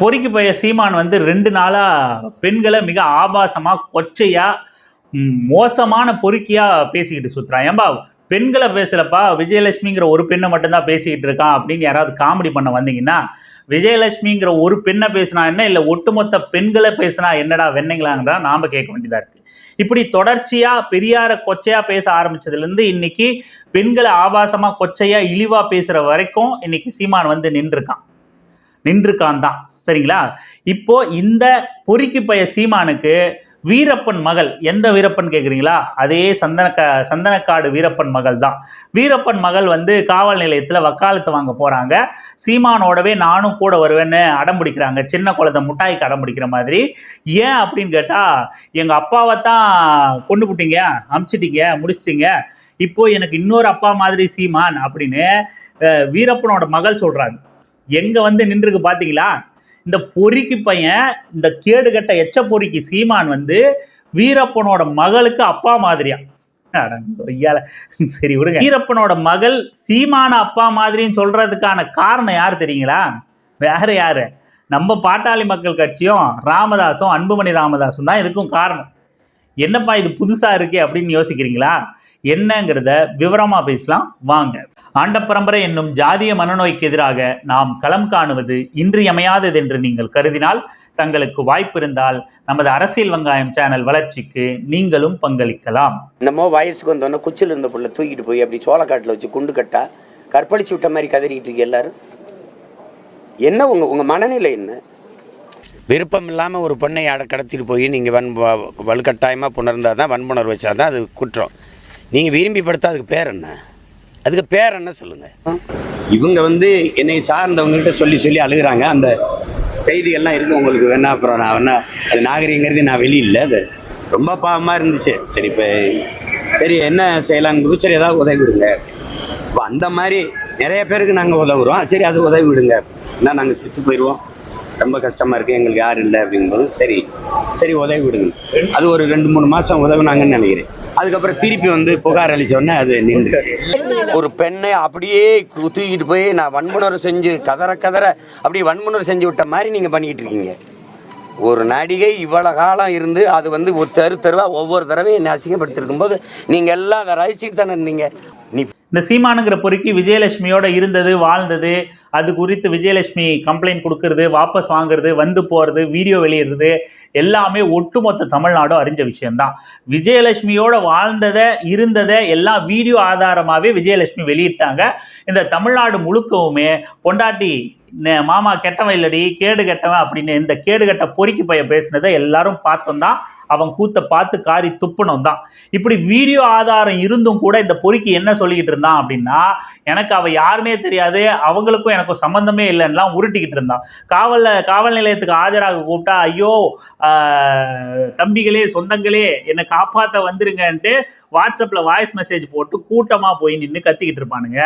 பொறிக்கு போய சீமான் வந்து ரெண்டு நாளாக பெண்களை மிக ஆபாசமாக கொச்சையாக மோசமான பொறுக்கியாக பேசிக்கிட்டு சுத்துறான். ஏம்பா பெண்களை பேசலப்பா விஜயலட்சுமிங்கிற ஒரு பெண்ணை மட்டும்தான் பேசிக்கிட்டு இருக்கான் அப்படின்னு யாராவது காமெடி பண்ண வந்தீங்கன்னா விஜயலட்சுமிங்கிற ஒரு பெண்ணை பேசினா என்ன இல்லை ஒட்டுமொத்த பெண்களை பேசினா என்னடா வெண்ணைங்களாங்கிறதா நாம் கேட்க வேண்டியதாக இருக்குது இப்படி தொடர்ச்சியாக பெரியார கொச்சையாக பேச ஆரம்பித்ததுலேருந்து இன்னைக்கு பெண்களை ஆபாசமாக கொச்சையாக இழிவாக பேசுகிற வரைக்கும் இன்னைக்கு சீமான் வந்து நின்றுருக்கான். நின்றுக்கான் தான் சரிங்களா? இப்போ இந்த பொறிக்கு பய சீமானுக்கு வீரப்பன் மகள் எந்த வீரப்பன் கேட்குறீங்களா அதே சந்தனக்க சந்தனக்காடு வீரப்பன் மகள் தான். வீரப்பன் மகள் வந்து காவல் நிலையத்தில் வக்காலத்து வாங்க போகிறாங்க சீமானோடவே நானும் கூட வருவேன்னு அடம் பிடிக்கிறாங்க. சின்ன குழந்தை முட்டாய்க்கு அடம் பிடிக்கிற மாதிரி. ஏன் அப்படின்னு கேட்டால் எங்கள் அப்பாவை தான் கொண்டு விட்டீங்க அமுச்சிட்டீங்க முடிச்சிட்டிங்க. இப்போது எனக்கு இன்னொரு அப்பா மாதிரி சீமான் அப்படின்னு வீரப்பனோட மகள் சொல்கிறாங்க எங்கே வந்து நின்றுருக்கு பார்த்தீங்களா இந்த பொறிக்கு பையன் இந்த கேடுகட்ட எச்ச பொறிக்கு சீமான் வந்து வீரப்பனோட மகளுக்கு அப்பா மாதிரியா? சரி விடுங்க. வீரப்பனோட மகள் சீமான அப்பா மாதிரின்னு சொல்றதுக்கான காரணம் யார் தெரியுங்களா? வேற யாரு? நம்ம பாட்டாளி மக்கள் கட்சியும் ராமதாசும் அன்புமணி ராமதாசும் தான் இதுக்கும் காரணம். என்னப்பா இது புதுசா இருக்கே அப்படின்னு யோசிக்கிறீங்களா? என்னங்கிறத விவரமா பேசலாம். வாங்க. ஆண்ட பரம்பரை என்னும் ஜாதிய மனநோய்க்கு எதிராக நாம் களம் காணுவது இன்றியமையாதது என்று நீங்கள் கருதினால் தங்களுக்கு வாய்ப்பு இருந்தால் நமது அரசியல் வெங்காயம் சேனல் வளர்ச்சிக்கு நீங்களும் பங்களிக்கலாம். என்னமோ வயசுக்கு வந்தோடனே குச்சியில் இருந்த புள்ள தூக்கிட்டு போய் அப்படி சோளக்காட்டில் வச்சு குண்டு கட்டா கற்பழிச்சு விட்ட மாதிரி கதறிட்டு இருக்கு எல்லாரும். என்ன உங்க உங்க மனநிலை என்ன? விருப்பம் இல்லாமல் ஒரு பெண்ணை அட கடத்திட்டு போய் நீங்கள் வன் வ- வலுக்கட்டாயமாக புணர்ந்தால் தான் வன்புணர்வு வச்சா தான் அது குற்றம். நீங்கள் விரும்பி படுத்தா அதுக்கு பேர் என்ன? அதுக்கு பேர் என்ன சொல்லுங்கள் இவங்க வந்து என்னை சார்ந்தவங்ககிட்ட சொல்லி சொல்லி அழுகுறாங்க. அந்த செய்திகள்லாம் இருக்கு உங்களுக்கு. வேணா அப்புறம் நான் வேணா அது நாகரிகங்கிறது நான் வெளியில்லை. அது ரொம்ப பாவமாக இருந்துச்சு. சரி இப்போ சரி என்ன செய்யலான்னு சரி ஏதாவது உதவி விடுங்க. இப்போ அந்த மாதிரி நிறைய பேருக்கு நாங்கள் உதவுறோம். சரி அது உதவி விடுங்க. என்ன நாங்கள் செத்து போயிடுவோம் ரொம்ப கஷ்டமாக இருக்குது எங்களுக்கு யாரும் இல்லை அப்படிங்கும்போது சரி சரி உதவி விடுங்க. அது ஒரு ரெண்டு மூணு மாதம் உதவுனாங்கன்னு நினைக்கிறேன். அதுக்கப்புறம் திருப்பி வந்து புகார் அளிச்ச உடனே அது நின்றுச்சு. ஒரு பெண்ணை அப்படியே தூக்கிட்டு போய் நான் வன்முணர் செஞ்சு கதற கதற அப்படியே வன்முணர் செஞ்சு விட்ட மாதிரி நீங்க பண்ணிக்கிட்டு இருக்கீங்க. ஒரு நடிகை இவ்வளவு காலம் இருந்து அது வந்து ஒரு தெரு தெருவா ஒவ்வொரு தடவையும் என்னை அசிங்கப்படுத்திருக்கும் போது நீங்க எல்லாம் அதை ரசிச்சுட்டு தானே இருந்தீங்க. நீ இந்த சீமானுங்கிற பொறுக்கி விஜயலட்சுமியோட இருந்தது வாழ்ந்தது. அது குறித்து விஜயலட்சுமி கம்ப்ளைண்ட் கொடுக்கறது வாபஸ் வாங்குறது வந்து போகிறது வீடியோ வெளியிடுறது எல்லாமே ஒட்டுமொத்த தமிழ்நாடும் அறிஞ்ச விஷயம்தான். விஜயலட்சுமியோட வாழ்ந்ததை இருந்ததை எல்லாம் வீடியோ ஆதாரமாகவே விஜயலட்சுமி வெளியிட்டாங்க. இந்த தமிழ்நாடு முழுக்கவுமே பொண்டாட்டி மாமா கெட்டவன் இல்லடி கேடு கெட்டவன் அப்படின்னு இந்த கேடு கெட்ட பொறுக்கி பைய பேசினதை எல்லாரும் பார்த்தோம் தான் அவன் கூத்த பார்த்து காரி துப்புனோம் தான் இப்படி வீடியோ ஆதாரம் இருந்தும் கூட இந்த பொறிக்கு என்ன சொல்லிக்கிட்டு இருந்தான் அப்படின்னா எனக்கு அவள் யாருன்னே தெரியாது அவங்களுக்கும் எனக்கும் சம்மந்தமே இல்லைன்னுலாம் உருட்டிக்கிட்டு இருந்தான். காவலில் காவல் நிலையத்துக்கு ஆஜராக கூப்பிட்டா ஐயோ தம்பிகளே சொந்தங்களே என்னை காப்பாற்ற வந்துருங்கன்ட்டு வாட்ஸ்அப்பில் வாய்ஸ் மெசேஜ் போட்டு கூட்டமாக போய் நின்று கத்திக்கிட்டு இருப்பானுங்க.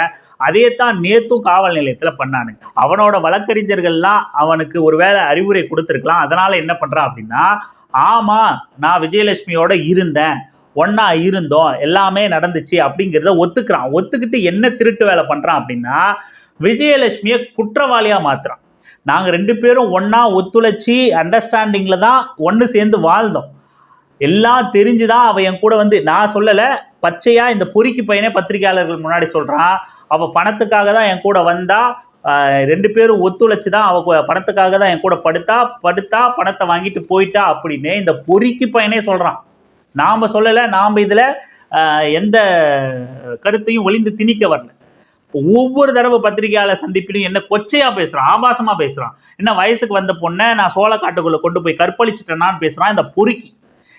அதே தான் நேத்தும் காவல் நிலையத்தில் பண்ணானுங்க. அவனோட வழக்கறிஞர்கள்லாம் அவனுக்கு ஒருவேளை அறிவுரை கொடுத்துருக்கலாம். அதனால் என்ன பண்ணுறான் அப்படின்னா ஆமாம் நான் விஜயலட்சுமியோட இருந்தேன். ஒன்றா இருந்தோம். எல்லாமே நடந்துச்சு அப்படிங்கிறத ஒத்துக்கிறான். ஒத்துக்கிட்டு என்ன திருட்டு வேலை பண்ணுறான் அப்படின்னா விஜயலட்சுமியை குற்றவாளியாக மாற்றுறான் நாங்கள் ரெண்டு பேரும் ஒன்றா ஒத்துழைச்சி அண்டர்ஸ்டாண்டிங்கில் தான் ஒன்று சேர்ந்து வாழ்ந்தோம். எல்லாம் தெரிஞ்சு தான் அவள் என் கூட வந்து நான் சொல்லலை பச்சையாக இந்த பொறிக்கு பையனே பத்திரிகையாளர்கள் முன்னாடி சொல்கிறான் அவள் பணத்துக்காக தான் என் கூட வந்தால் ரெண்டு பேரும் ஒத்துழைச்சி தான் அவ பணத்துக்காக தான் என் கூட படுத்தா படுத்தா பணத்தை வாங்கிட்டு போயிட்டா அப்படின்னு இந்த பொறிக்கு பையனே சொல்கிறான் நாம் சொல்லலை நாம் இதில் எந்த கருத்தையும் ஒளிந்து திணிக்க வரல. ஒவ்வொரு தடவை பத்திரிகையாளர் சந்திப்பிலும் என்ன கொச்சையாக பேசுகிறான் ஆபாசமாக பேசுகிறான் என்ன வயசுக்கு வந்த பொண்ணை நான் சோளக்காட்டுக்குள்ள கொண்டு போய் கற்பழிச்சிட்டேனான்னு பேசுகிறான் இந்த பொறுக்கி.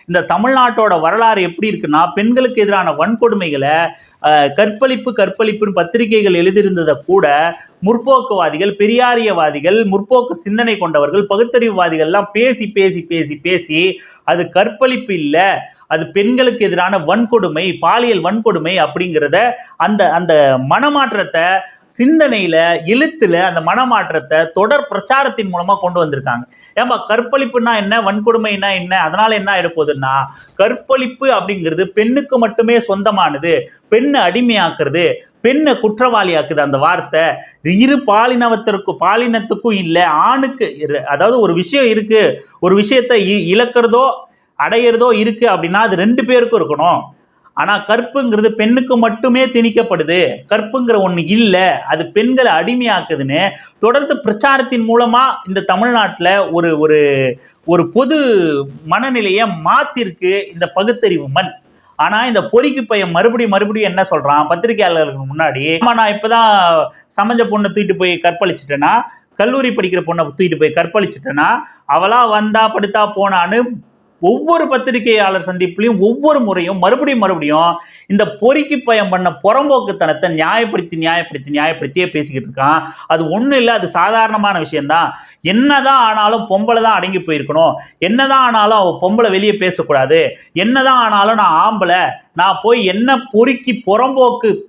இந்த தமிழ்நாட்டோட வரலாறு எப்படி இருக்குன்னா பெண்களுக்கு எதிரான வன்கொடுமைகளை கற்பழிப்பு கற்பழிப்புன்னு பத்திரிகைகள் எழுதியிருந்ததை கூட முற்போக்குவாதிகள் பெரியாரியவாதிகள் முற்போக்கு சிந்தனை கொண்டவர்கள் பகுத்தறிவுவாதிகள்லாம் பேசி பேசி பேசி பேசி அது கற்பழிப்பு இல்லை. அது பெண்களுக்கு எதிரான வன்கொடுமை பாலியல் வன்கொடுமை அப்படிங்கிறத அந்த அந்த மனமாற்றத்தை சிந்தனையில எழுத்துல அந்த மனமாற்றத்தை தொடர் பிரச்சாரத்தின் மூலமா கொண்டு வந்திருக்காங்க. ஏன்பா கற்பழிப்புனா என்ன? வன்கொடுமைனா என்ன? அதனால என்ன ஆயிட போகுதுன்னா கற்பழிப்பு அப்படிங்கிறது பெண்ணுக்கு மட்டுமே சொந்தமானது பெண்ணை அடிமையாக்குறது பெண்ணை குற்றவாளியாக்குது அந்த வார்த்தை. இரு பாலினவத்திற்கும் பாலினத்துக்கும் இல்லை ஆணுக்கு இரு- அதாவது ஒரு விஷயம் இருக்கு. ஒரு விஷயத்தை இ- இழக்கிறதோ அடையிறதோ இருக்கு அப்படின்னா அது ரெண்டு பேருக்கும் இருக்கணும். ஆனால் கற்புங்கிறது பெண்ணுக்கு மட்டுமே திணிக்கப்படுது. கற்புங்கிற ஒன்று இல்லை. அது பெண்களை அடிமையாக்குதுன்னு தொடர்ந்து பிரச்சாரத்தின் மூலமாக இந்த தமிழ்நாட்டில் ஒரு ஒரு ஒரு பொது மனநிலையை மாத்திருக்கு இந்த பகுத்தறிவு மண். ஆனால் இந்த பொறிக்கு பையன் மறுபடியும் மறுபடியும் என்ன சொல்கிறான் பத்திரிகையாளர்களுக்கு முன்னாடி ஆமாம் நான் இப்போ தான் சமைஞ்ச பொண்ணை தூக்கிட்டு போய் கற்பழிச்சிட்டேன்னா கல்லூரி படிக்கிற பொண்ணை தூக்கிட்டு போய் கற்பழிச்சிட்டேன்னா அவளாக வந்தா படுத்தா போனான்னு ஒவ்வொரு பத்திரிகையாளர் சந்திப்புலையும் ஒவ்வொரு முறையும் மறுபடியும் மறுபடியும் இந்த பொறிக்கு பயம் பண்ண புறம்போக்குத்தனத்தை நியாயப்படுத்தி நியாயப்படுத்தி நியாயப்படுத்தியே பேசிக்கிட்டு இருக்கான். அது ஒன்றும் இல்லை அது சாதாரணமான விஷயம்தான். என்னதான் ஆனாலும் பொம்பளை தான் அடங்கி போயிருக்கணும். என்னதான் ஆனாலும் அவள் பொம்பளை வெளியே பேசக்கூடாது. என்னதான் ஆனாலும் நான் ஆம்பளை. நான் போய் என்ன பொறுக்கி புறம்போக்கு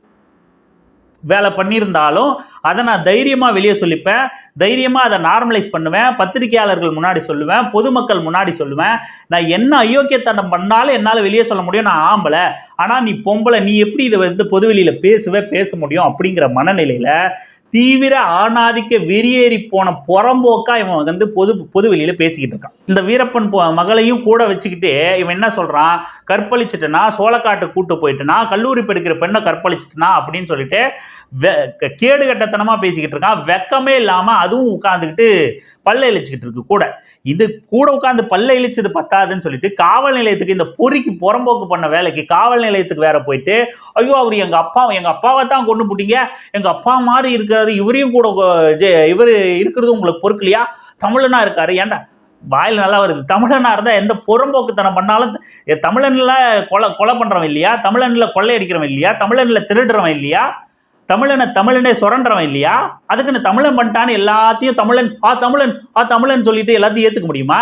வேலை பண்ணியிருந்தாலும் அதை நான் தைரியமாக வெளியே சொல்லிப்பேன். தைரியமாக அதை நார்மலைஸ் பண்ணுவேன். பத்திரிகையாளர்கள் முன்னாடி சொல்லுவேன். பொதுமக்கள் முன்னாடி சொல்லுவேன். நான் என்ன அயோக்கியத்தனம் பண்ணாலும் என்னால் வெளியே சொல்ல முடியும். நான் ஆம்பளை. ஆனால் நீ பொம்பளை. நீ எப்படி இதை வந்து பொதுவெளியில் பேசுவே பேச முடியும் அப்படிங்கிற மனநிலையில் தீவிர ஆணாதிக்க வெறியேறி போன புறம்போக்கா இவன் வந்து பொது பொதுவெளியில பேசிக்கிட்டு இருக்கான். இந்த வீரப்பன் மகளையும் கூட வச்சுக்கிட்டு இவன் என்ன சொல்றான்? கற்பழிச்சிட்டனா சோளக்காட்டு கூட்டு போயிட்டுனா கல்லூரி படிக்கிற பெண்ணை கற்பழிச்சிட்டனா அப்படின்னு சொல்லிட்டு வெ- க- கேடு கட்டத்தனமா பேசிக்கிட்டு இருக்கான். வெக்கமே இல்லாம அதுவும் உட்காந்துக்கிட்டு பல்ல இழிச்சுக்கிட்டு இருக்கு கூட. இது கூட உட்காந்து பல்ல இழிச்சது பத்தாதுன்னு சொல்லிட்டு காவல் நிலையத்துக்கு இந்த பொறிக்கு புறம்போக்கு பண்ண வேலைக்கு காவல் நிலையத்துக்கு வேற போயிட்டு ஐயோ அவர் எங்க அப்பா எங்க அப்பாவை தான் கொண்டு போட்டீங்க. எங்க அப்பா மாதிரி இருக்கிறாரு. இவரையும் கூட இவர் இருக்கிறது உங்களுக்கு பொறுக்கலையா தமிழனா இருக்காரு. ஏன்டா வாயில் நல்லா வருது. தமிழனா இருந்தால் எந்த புறம்போக்குத்தனம் பண்ணாலும் தமிழனில் கொலை கொலை பண்ணுறவன் இல்லையா? தமிழனில் கொள்ளையடிக்கிறவன் இல்லையா? தமிழனில் திருடுறவன் இல்லையா? தமிழனை தமிழனே சுரண்டுறவன் இல்லையா? அதுக்குன்னு தமிழன் பண்ணிட்டான்னு எல்லாத்தையும் தமிழன் ஆ தமிழன் ஆ தமிழன் சொல்லிட்டு எல்லாத்தையும் ஏத்துக்க முடியுமா?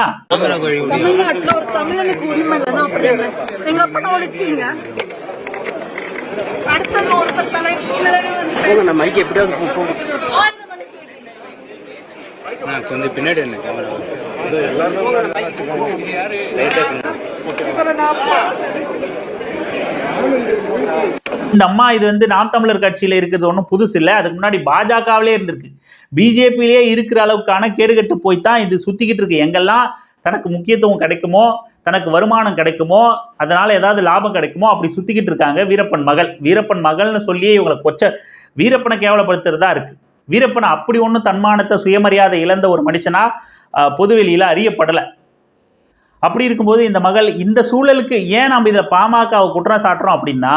பின்னாடி கொஞ்சம் என்ன கேமரா இந்த அம்மா இது வந்து நாம் தமிழர் கட்சியில இருக்கிறது ஒன்றும் புதுசு இல்லை. அதுக்கு முன்னாடி பாஜகவிலே இருந்திருக்கு. பிஜேபியிலே இருக்கிற அளவுக்கான கேடுகட்டு போய் தான் இது சுத்திக்கிட்டு இருக்கு. எங்கெல்லாம் தனக்கு முக்கியத்துவம் கிடைக்குமோ தனக்கு வருமானம் கிடைக்குமோ அதனால ஏதாவது லாபம் கிடைக்குமோ அப்படி சுத்திக்கிட்டு இருக்காங்க வீரப்பன் மகள். வீரப்பன் மகள்னு சொல்லியே இவங்களை கொச்ச வீரப்பனை கேவலப்படுத்துறதா இருக்கு. வீரப்பன் அப்படி ஒன்றும் தன்மானத்தை சுயமரியாதை இழந்த ஒரு மனுஷனா பொதுவெளியில் அறியப்படலை. அப்படி இருக்கும்போது இந்த மகள் இந்த சூழலுக்கு ஏன் நம்ம இதில் பாமகவை குற்றம் சாட்டுறோம் அப்படின்னா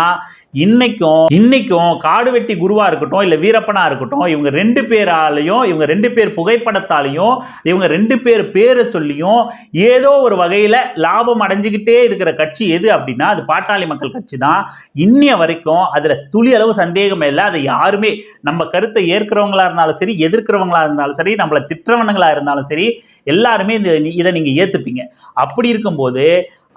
இன்னைக்கும் இன்னைக்கும் காடு வெட்டி குருவாக இருக்கட்டும் இல்லை வீரப்பனாக இருக்கட்டும் இவங்க ரெண்டு பேராலையும் இவங்க ரெண்டு பேர் புகைப்படத்தாலையும் இவங்க ரெண்டு பேர் பேரை சொல்லியும் ஏதோ ஒரு வகையில் லாபம் அடைஞ்சுக்கிட்டே இருக்கிற கட்சி எது அப்படின்னா அது பாட்டாளி மக்கள் கட்சி தான். இன்னிய வரைக்கும் அதில் துளி அளவு சந்தேகமே இல்லை. அதை யாருமே நம்ம கருத்தை ஏற்கிறவங்களா இருந்தாலும் சரி எதிர்க்கிறவங்களா இருந்தாலும் சரி நம்மளை திட்டவனங்களாக இருந்தாலும் சரி எல்லாருமே இந்த இதை நீங்கள் ஏற்றுப்பீங்க அப்படி இருக்கும்போது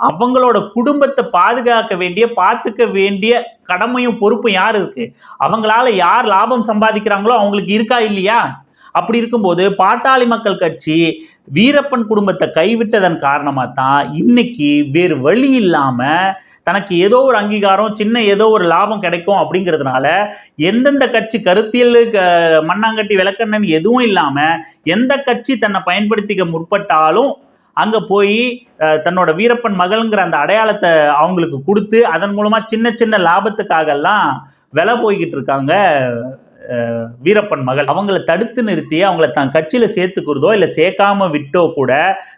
அவங்களோட குடும்பத்தை பாதுகாக்க வேண்டிய பார்த்துக்க வேண்டிய கடமையும் பொறுப்பும் யார் இருக்குது அவங்களால யார் லாபம் சம்பாதிக்கிறாங்களோ அவங்களுக்கு இருக்கா இல்லையா? அப்படி இருக்கும்போது பாட்டாளி மக்கள் கட்சி வீரப்பன் குடும்பத்தை கைவிட்டதன் காரணமாக தான் இன்னைக்கு வேறு வழி இல்லாமல் தனக்கு ஏதோ ஒரு அங்கீகாரம் சின்ன ஏதோ ஒரு லாபம் கிடைக்கும் அப்படிங்கிறதுனால எந்தெந்த கட்சி கருத்தியல் க- மண்ணாங்கட்டி விளக்கண்ணன் எதுவும் இல்லாமல் எந்த கட்சி தன்னை பயன்படுத்திக்க முற்பட்டாலும் அங்கே போய் தன்னோட வீரப்பன் மகள்ங்கிற அந்த அடையாளத்தை அவங்களுக்கு கொடுத்து அதன் மூலமாக சின்ன சின்ன லாபத்துக்காகலாம் விலை போய்கிட்டு இருக்காங்க வீரப்பன் மகள் அவங்கள தடுத்து நிறுத்தி அவங்கள தான் கட்சியில் சேர்த்துக்கிறதோ இல்லை சேர்க்காம விட்டோ கூட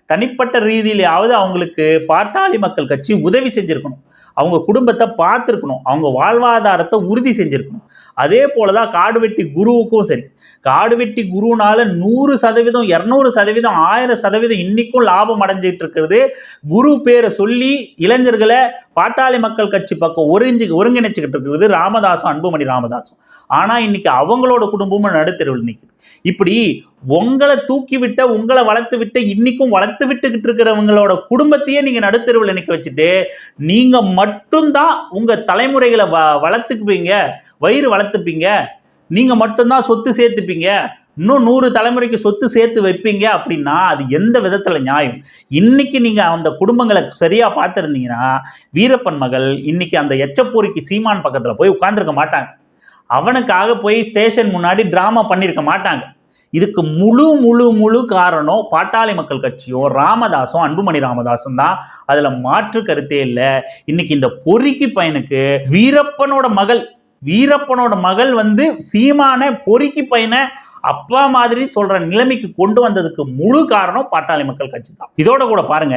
தனிப்பட்ட ரீதியிலாவது அவங்களுக்கு பாட்டாளி மக்கள் கட்சி உதவி செஞ்சுருக்கணும். அவங்க குடும்பத்தை பார்த்துருக்கணும். அவங்க வாழ்வாதாரத்தை உறுதி செஞ்சுருக்கணும். அதே போல தான் காடுவெட்டி குருவுக்கும் சரி. காடுவெட்டி குருனால நூறு சதவீதம் இரநூறு சதவீதம் ஆயிரம் சதவீதம் இன்னைக்கும் லாபம் அடைஞ்சிட்டு இருக்கிறது குரு பேரை சொல்லி இளைஞர்களை பாட்டாளி மக்கள் கட்சி பக்கம் ஒருங்கி ஒருங்கிணைச்சிக்கிட்டு இருக்கிறது ராமதாசும் அன்புமணி ராமதாசம். ஆனால் இன்னைக்கு அவங்களோட குடும்பமும் நடுத்தெருவில் நிற்குது இப்படி உங்களை தூக்கி விட்ட உங்களை வளர்த்து விட்ட இன்னைக்கும் வளர்த்து விட்டுக்கிட்டு இருக்கிறவங்களோட குடும்பத்தையே நீங்கள் நடுத்தெருவில் நிற்க வச்சுட்டு நீங்கள் மட்டும்தான் உங்கள் தலைமுறைகளை வ வளர்த்துக்குவீங்க. வயிறு வளர்த்துப்பீங்க. நீங்கள் மட்டும்தான் சொத்து சேர்த்துப்பீங்க. இன்னும் நூறு தலைமுறைக்கு சொத்து சேர்த்து வைப்பீங்க அப்படின்னா அது எந்த விதத்தில் நியாயம்? இன்னைக்கு நீங்கள் அந்த குடும்பங்களை சரியாக பார்த்துருந்தீங்கன்னா வீரப்பன் மகள் இன்னைக்கு அந்த எச்சப்பூரிக்கு சீமான் பக்கத்தில் போய் உட்காந்துருக்க மாட்டாங்க. அவனுக்காக போய் ஸ்டேஷன் முன்னாடி டிராமா பண்ணியிருக்க மாட்டாங்க. இதுக்கு முழு முழு முழு காரணம் பாட்டாளி மக்கள் கட்சியும் ராமதாசும் அன்புமணி ராமதாசும் தான். அதில் மாற்று கருத்தே இல்லை. இன்னைக்கு இந்த பொறுக்கி பையனுக்கு வீரப்பனோட மகள் வீரப்பனோட மகள் வந்து சீமான பொறுக்கி பையனை அப்பா மாதிரி சொல்ற நிலைமைக்கு கொண்டு வந்ததுக்கு முழு காரணம் பாட்டாளி மக்கள் கட்சி தான். இதோட கூட பாருங்க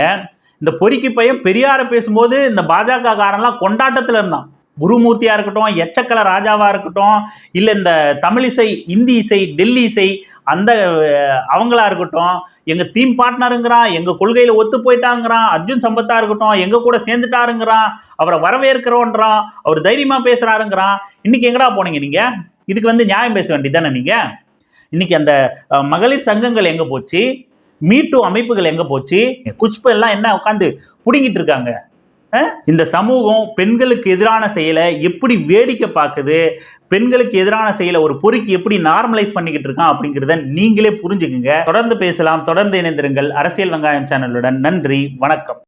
இந்த பொறுக்கி பையன் பெரியார பேசும்போது இந்த பாஜக காரன்லாம் கொண்டாட்டத்தில் இருந்தான். குருமூர்த்தியாக இருக்கட்டும் எச்சக்கல ராஜாவாக இருக்கட்டும் இல்லை இந்த தமிழிசை இந்தி இசை டெல்லி இசை அந்த அவங்களா இருக்கட்டும் எங்கள் தீம் பார்ட்னருங்கிறான் எங்கள் கொள்கையில் ஒத்து போயிட்டாங்கிறான் அர்ஜுன் சம்பத்தாக இருக்கட்டும் எங்கள் கூட சேர்ந்துட்டாருங்கிறான் அவரை வரவேற்கிறோன்றான் அவர் தைரியமாக பேசுகிறாருங்கிறான் இன்றைக்கி எங்கடா போனீங்க நீங்கள் இதுக்கு வந்து நியாயம் பேச வேண்டியதானே நீங்கள் இன்றைக்கி அந்த மகளிர் சங்கங்கள் எங்கே போச்சு? மீட்டு அமைப்புகள் எங்கே போச்சு? குச்பு என்ன உட்காந்து பிடுங்கிட்டு இருக்காங்க. இந்த சமூகம் பெண்களுக்கு எதிரான செயலை எப்படி வேடிக்கை பார்க்குது? பெண்களுக்கு எதிரான செயலை ஒரு பொறுக்கி எப்படி நார்மலைஸ் பண்ணிக்கிட்டு இருக்கான் அப்படிங்கிறத நீங்களே புரிஞ்சுக்குங்க. தொடர்ந்து பேசலாம். தொடர்ந்து இணைந்திருங்கள். அரசியல் வெங்காயம் சேனலுடன் நன்றி. வணக்கம்.